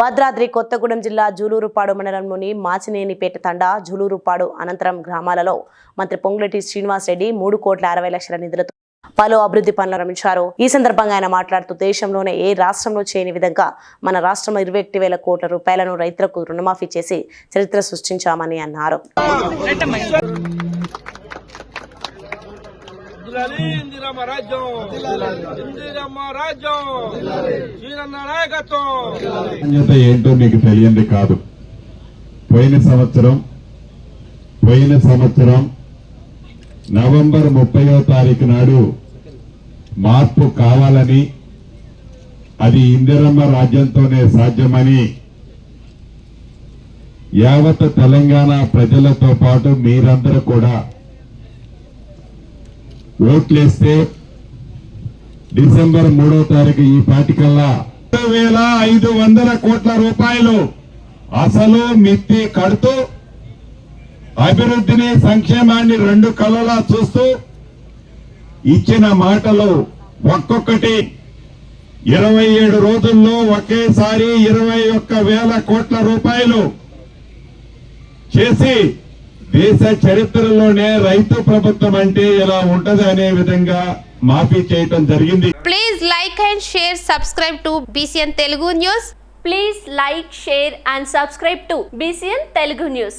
భద్రాద్రి కొత్తగూడెం జిల్లా జూలూరుపాడు మండలంలోని మాచినేనిపేట తండా జూలూరుపాడు అనంతరం గ్రామాలలో మంత్రి పొంగులెట్టి శ్రీనివాసరెడ్డి మూడు కోట్ల అరవై లక్షల నిధులతో పలు అభివృద్ధి పనులు రమించారు. ఈ సందర్భంగా ఆయన మాట్లాడుతూ దేశంలోనే ఏ రాష్ట్రంలో చేయని విధంగా మన రాష్ట్రంలో ఇరవై ఒకటి వేల కోట్ల రూపాయలను రైతులకు రుణమాఫీ చేసి చరిత్ర సృష్టించామని అన్నారు. ఇందిరమ్మ రాజ్యం ఇందిరమ్మ రాజ్యం శ్రీరన్న నాయకత్వం ఏంటో మీకు తెలియంది కాదు. పోయిన సంవత్సరం పోయిన సంవత్సరం నవంబర్ ముప్పయో తారీఖు నాడు మార్పు కావాలని అది ఇందిరమ్మ రాజ్యంతోనే సాధ్యమని యావత్ తెలంగాణ ప్రజలతో పాటు మీరందరూ కూడా ఓట్లేస్తే డిసెంబర్ మూడో తారీఖు ఈ పాటికల్లా రెండు వేల ఐదు వందల కోట్ల రూపాయలు అసలు మిత్తి కడుతూ అభివృద్ధిని సంక్షేమాన్ని రెండు కళ్ళలా చూస్తూ ఇచ్చిన మాటలు ఒక్కొక్కటి ఇరవై ఏడు రోజుల్లో ఒకేసారి ఇరవై ఒక్క వేల కోట్ల రూపాయలు చేసి దేశ చరిత్రలోనే రైతు ప్రభుత్వం అంటే ఎలా ఉంటది అనే విధంగా మాఫీ చేయటం జరిగింది. Please like and share subscribe to BCN Telugu news please like share and subscribe to BCN Telugu news